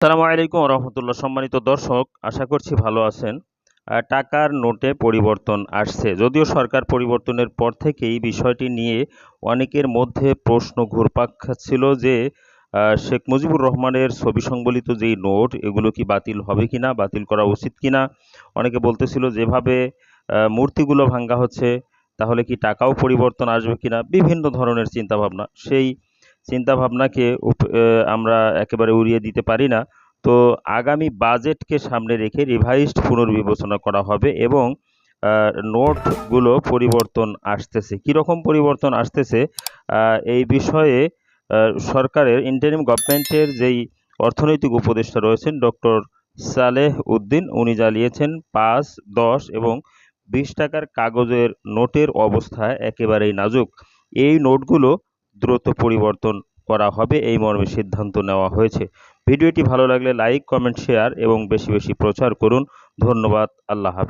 সালামু আলাইকুম রহমতুল্লাহ। সম্মানিত দর্শক, আশা করছি ভালো আছেন। টাকার নোটে পরিবর্তন আসছে। যদিও সরকার পরিবর্তনের পর থেকেই বিষয়টি নিয়ে অনেকের মধ্যে প্রশ্ন ঘুরপাক খাচ্ছিল যে শেখ মুজিবুর রহমানের ছবি সংবলিত যেই নোট, এগুলো কি বাতিল হবে কিনা, বাতিল করা উচিত কিনা? অনেকে বলতেছিল, যেভাবে মূর্তিগুলো ভাঙ্গা হচ্ছে, তাহলে কি টাকাও পরিবর্তন আসবে কিনা? বিভিন্ন ধরনের চিন্তাভাবনা। সেই চিন্তাভাবনাকে আমরা একেবারে উড়িয়ে দিতে পারি না। তো আগামী বাজেটকে সামনে রেখে রিভাইজড পুনর্বিবেচনা করা হবে এবং নোটগুলো পরিবর্তন আসতেছে। কীরকম পরিবর্তন আসতেছে? এই বিষয়ে সরকারের ইন্টারিম গভর্নমেন্টের যেই অর্থনৈতিক উপদেষ্টা রয়েছেন ডক্টর সালেহ উদ্দিন, উনি জানিয়েছেন পাঁচ, দশ এবং বিশ টাকার কাগজের নোটের অবস্থা একেবারেই নাজুক। এই নোটগুলো দ্রুত পরিবর্তন করা হবে, এই মর্মে সিদ্ধান্ত নেওয়া হয়েছে। ভিডিওটি ভালো লাগলে লাইক কমেন্ট শেয়ার এবং বেশি বেশি প্রচার করুন। ধন্যবাদ, আল্লাহ হাফেজ।